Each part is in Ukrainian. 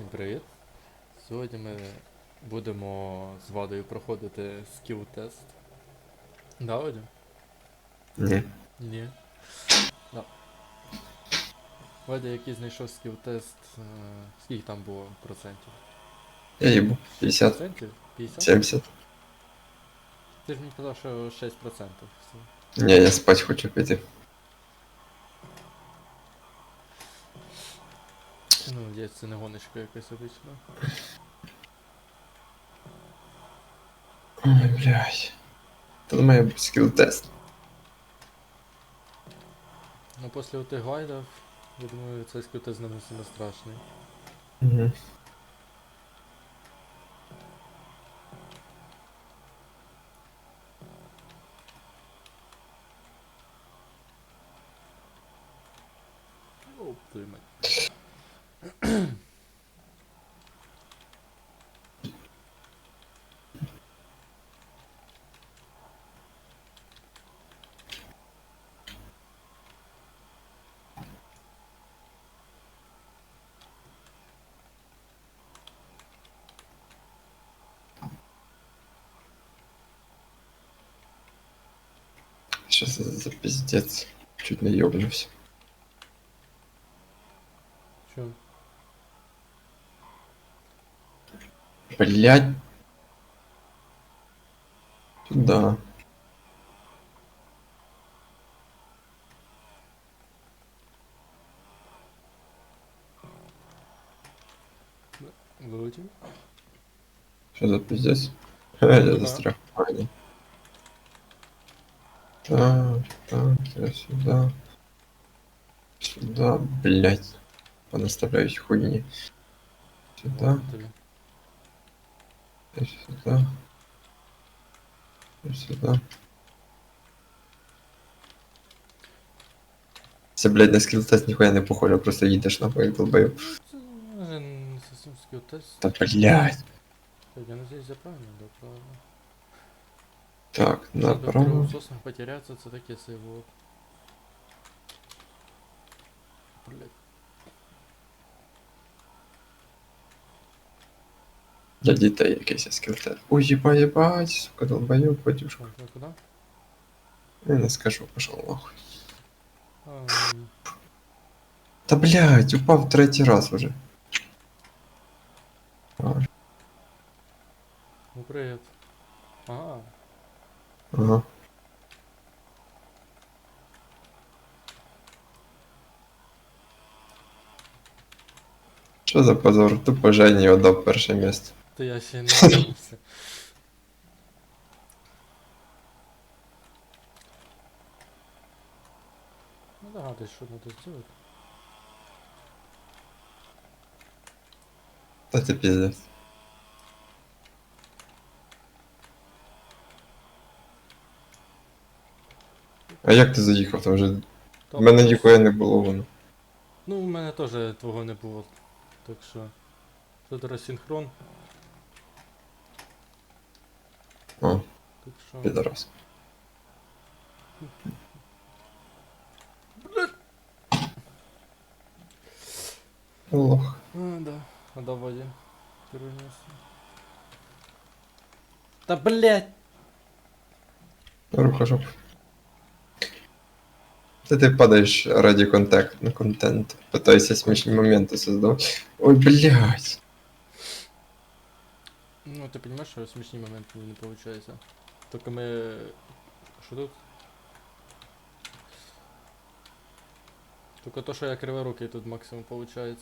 Всім привіт! Сьогодні ми будемо з Вадою проходити скіл тест. Да, Вадя? Ні. Ні. Да. Вадя, який знайшов скіл тест, е, скільки там було процентів? Я їбу. 50, Процентів? 50? 70. Ти ж мені казав, що 6 процентів. Все. Ні, я спать хочу піти. Ну, надіюсь, це не гоночка якась обична. Ой, блядь. Тут має скіл тест. Ну, після тих гайдів, я думаю, цей скіл тест не сильно страшний. Угу. Оп, твою мать. Що це за пиздец? Чуть не йобнувся. Чо? Блядь. Туда. Вилетів? Що за пиздец? Ха, я Ага. застряг. А, ні. Так, так, я сюда. Сюда, блядь. Понаставляють хуйні. Сюда. Ладно тобі. И сюда. И сюда. Це, блядь, на скіл тест ніхуя не похоже, просто їдеш нахуй як долбою. Це може не зовсім скіл тест. Та блядь. Так, я надеюсь, я правильно, да, правильно. Так, Щоб до направо. кровососом потеряться, це таке сейво. Блять. Для дітей якийсь скіл тест. Ой, єба, єбать, сука, долбою, подюшка. Так, ну куди? Я не скажу, пошел нахуй. Ам, Та блядь, упав третій раз уже. А, ну привіт. Ага. Ага. Що за позор? Тупо Жені отдав перше місце. То я ще не дивився. Ну догадуюсь, що треба зробити. Та це піздець. А як ти заїхав? Там вже. Та В мене ніхуя не було воно. Ну, у мене теж твого не було. Так що. Тут розсинхрон, А, так що. підарас. Лох. А, да. А давай перенесу. Да блять! Рухажоп. Та ти падаєш раді контакт на контент. Питайся смішні моменти создавати. Ой, блядь. Ну, ти розумієш, що смішні моменти не виходить. Тільки ми. Що тут? Тільки то, що я криворукий тут максимум виходить.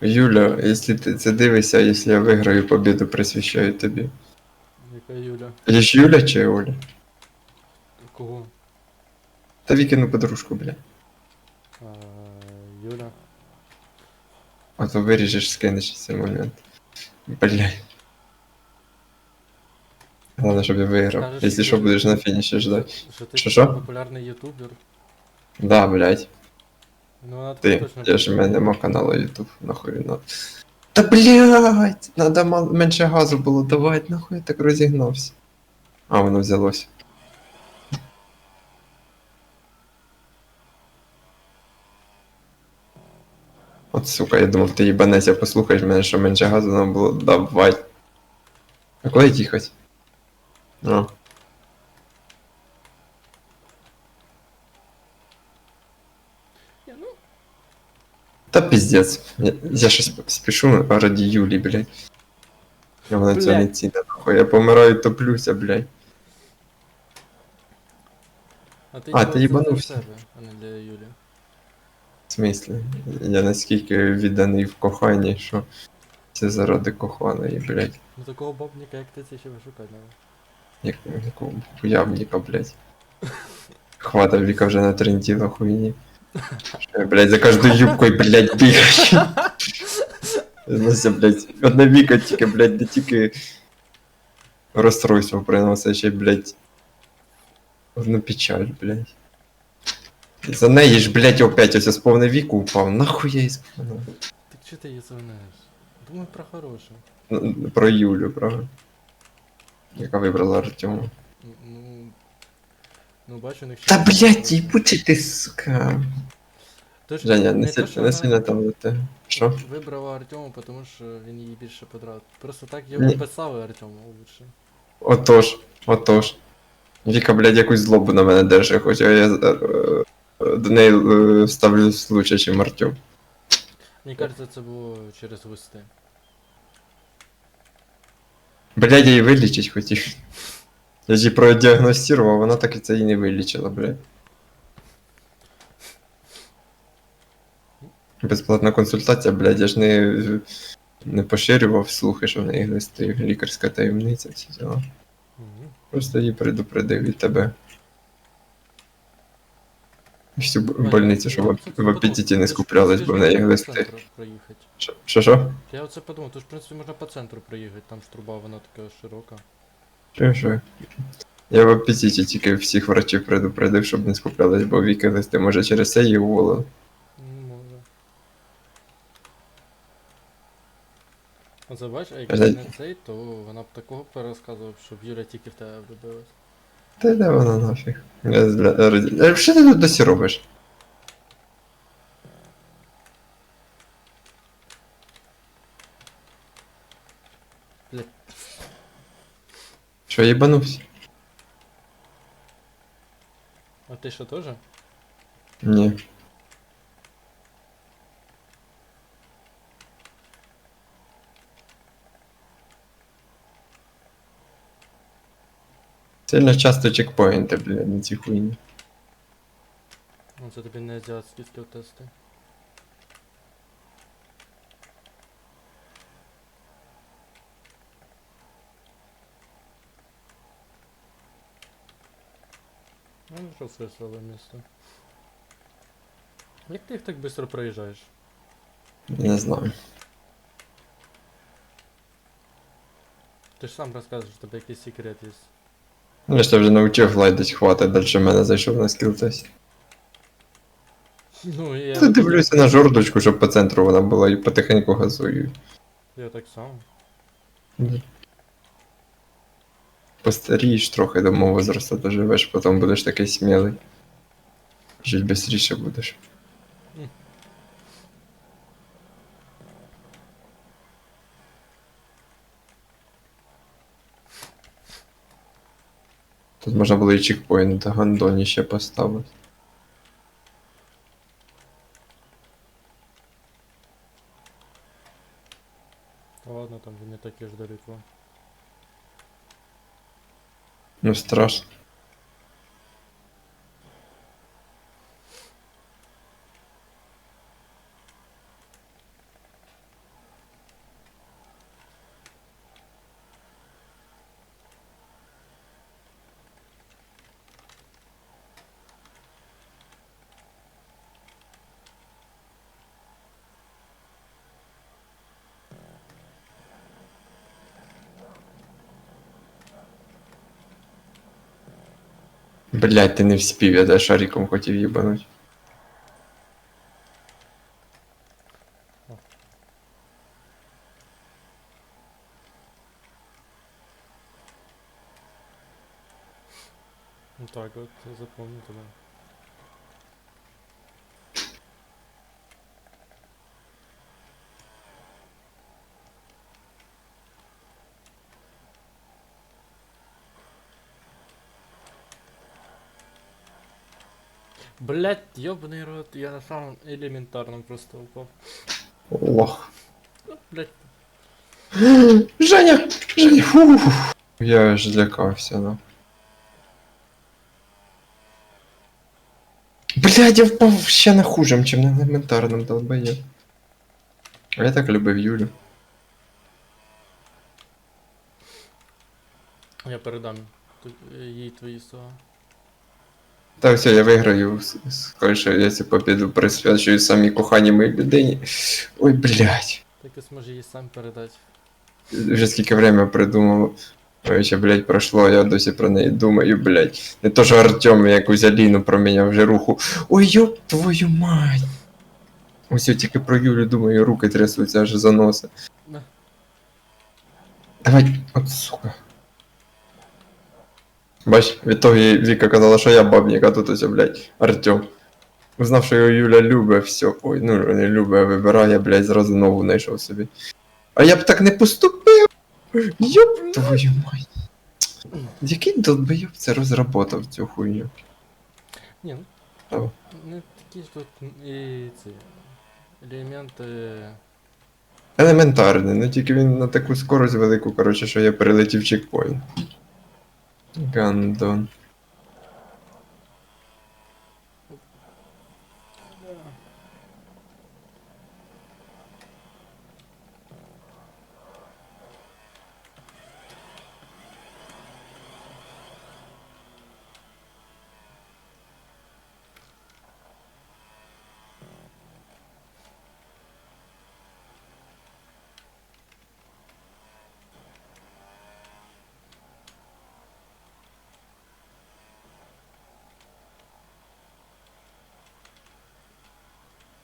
Юля, якщо ти це дивишся, якщо я виграю побіду, присвящаю тобі. Яка Юля? Я ж Юля чи Оля? Кого? Та Вікину подружку, бля. А, Юля. А то виріжеш, скинеш цей момент. Блядь. Главное, щоб я виграв. Кажеш, Якщо що, що- будеш на фініші ждати. Що ти Що, що? популярний ютубер. Да, блядь. Ну, вона Ти, тобі точно я ж в мене нема каналу YouTube, нахуй надо. Та блядь! Надо мал- менше газу було давати, нахуй я так розігнався. А, воно взялося. От сука, я думав, ти їбанеся, послухаєш мене, що менше газу нам було давай. А куди їхати? А. Ну, Та піздець. Я, я щось спішу раді Юлі, блядь. Я вона цього не цінна, нахуй. Я помираю, топлюся, блядь. а ти, А, ти їбанувся. а не для Юлі. В смислі? Я наскільки відданий в коханні, що це заради коханої, блядь. Ну такого бабніка, як ти, це ще вишукати треба. Як якого хуявника, блядь. Хвата Віка вже натренділа хуйні. Що блядь, за кожною юбкою, блядь. Знася, блядь, одна Віка тільки, блядь, не тільки розстройство приносить, ще блядь, одну печаль, блядь. За неї ж, блядь, опять ось сповне віку упав. Нахуй я її сповнив? Так чи ти її звинеш? Думай про хороше. Ну, Про Юлю, правда? Яка вибрала Артема. Ну, ну бачу, них Та блядь, їбучий ти, сука. Тож, Женя, не, то, сильно- не сильно там тебе. Що? Вибрала Артема, тому що він її більше подрав. Просто так Ні. його писали Артему лучше. Отож, отож. Віка, блядь, якусь злобу на мене держить, хоча я е, е, до неї е, ставлюсь лучше, ніж Артем. Мені кажеться, це було через листи. Блядь, я її вилічить хотів. Я ж її продіагностував, вона так і це і не вилічила, блядь. Безплатна консультація, блядь, я ж не, не поширював слухи, що в неї листи, лікарська таємниця, всі діла. Просто її предупредив від тебе. Всю б- больницю, щоб в- в апетиті не скуплялись, бо в неї глисти. Що- Що що? Я оце подумав, то ж в принципі можна по центру проїхати, там ж труба вона така широка. Що, що? Я в апетиті тільки всіх врачів предупредив, щоб не скуплялись, бо віки листи, може через це її уволили. Ну, може. Оце бач, а якщо Блядь. не цей, то вона б такого пересказувала, щоб Юля тільки в тебе влюбилась. Та йде вона нафіг. Я зля... Е, Що ти тут досі робиш? Блядь. Що, їбанувся? А ти що теж? Ні. Сильно часто чекпоінти, блядь, на ці хуйні. Ну це тобі не азіатські скіл тести. Ну, що це слабе місто. Як ти їх так швидко проїжджаєш? Не знаю. Ти ж сам розказуєш, що тебе якийсь секрет є. Ну, Я ж тебе вже навчив глайдить, хватить, далі мене зайшов на скілтесь. Ну, я, Ти дивлюся на жордочку, щоб по центру вона була і потихеньку газую. я так само. Постарієш трохи до мого возрасту доживеш, потім будеш такий смілий. Жить швидше будеш. Тут можна було і чекпоінт гандоні ще поставити. Та ладно, там він не таке ж далеко. Ну страшно. Блять, ти не вспів, я да шариком хотів їбануть. Ну так от, запомню тебе. Блять, ёбаный рот, я на самом элементарном просто упал. Лох. Ну, блять, Женя! Женя! Фу. Я аж злякався, ну. Блядь, я впав ще на хужим, чим на елементарному долбоєб. А я так любив Юлю. я передам ту- е, їй твої слова. Так, все, я виграю. Скоріше, я цю побіду присвячую самій коханій моїй людині. Ой, блядь. Так і зможе їй сам передати. Вже скільки время придумав. Ще, блядь, пройшло, я досі про неї думаю, блядь. Не то, що Артем якусь Аліну проміняв вже руху. Ой, ёб твою мать. Ось я тільки про Юлю думаю, руки трясуться аж за носа. Давай, от сука. Бач, відтоді Віка казала, що я бабник, а тут ось, блядь, Артем. Узнав, що його Юля любить, все. Ой, ну не любить, а вибирає, блядь, зразу нову знайшов собі. А я б так не поступив. Йоп твою мать. Який долбойоб це розработав цю хуйню? Ні, ну. Не такі ж тут і ці елементи. Елементарний, ну тільки він на таку скорость велику, коротше, що я перелетів чекпоінт. Gandon.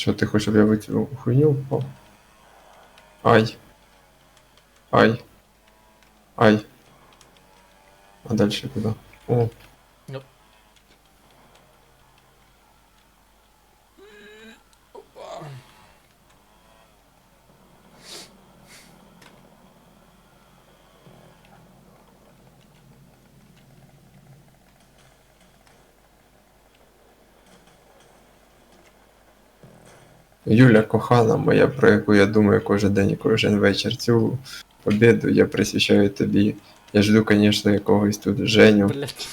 Що ти хочеш, щоб я в хуйню впав? Ай. Ай. Ай. А дальше куда? О. Юля кохана моя, про яку я думаю кожен день і кожен вечір. Цю побіду я присвящаю тобі. Я жду, звісно, якогось тут Женю, Блять.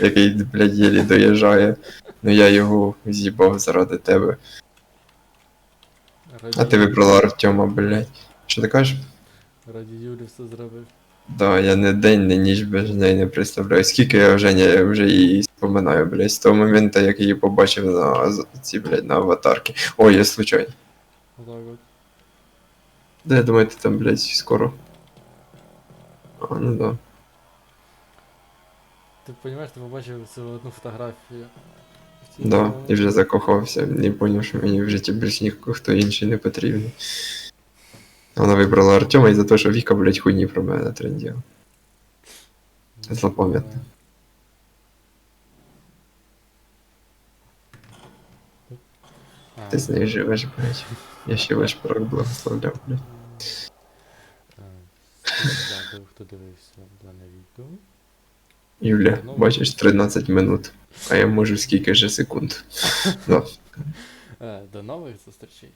який, блядь, єлі доїжджає. Ну я його з'їбав заради тебе. Раді, А ти вибрала Артема, блядь. Що ти кажеш? раді Юлі все зробив. Да, я не день, не ніч без неї не представляю. Скільки я вже, не, вже її споминаю, блядь, з того моменту, як її побачив на ці, блядь, на аватарки. Ой, я случайно. Отак от. Да, я думаю, ти там, блядь, скоро. А, ну да. Ти розумієш, ти побачив цю одну фотографію. Да, і вже закохався, не поняв, що мені в житті більш ніхто інший не потрібен. Вона вибрала Артема із-за того, що Віка, блядь, хуйні про мене тренділа. злопам'ятно. Ти з нею живеш, блядь. Я ще ваш порог благословляв, блядь. Дякую, хто дивився дане відео. Юля, бачиш 13 минут, а я можу скільки же секунд. Е, До нових зустрічей.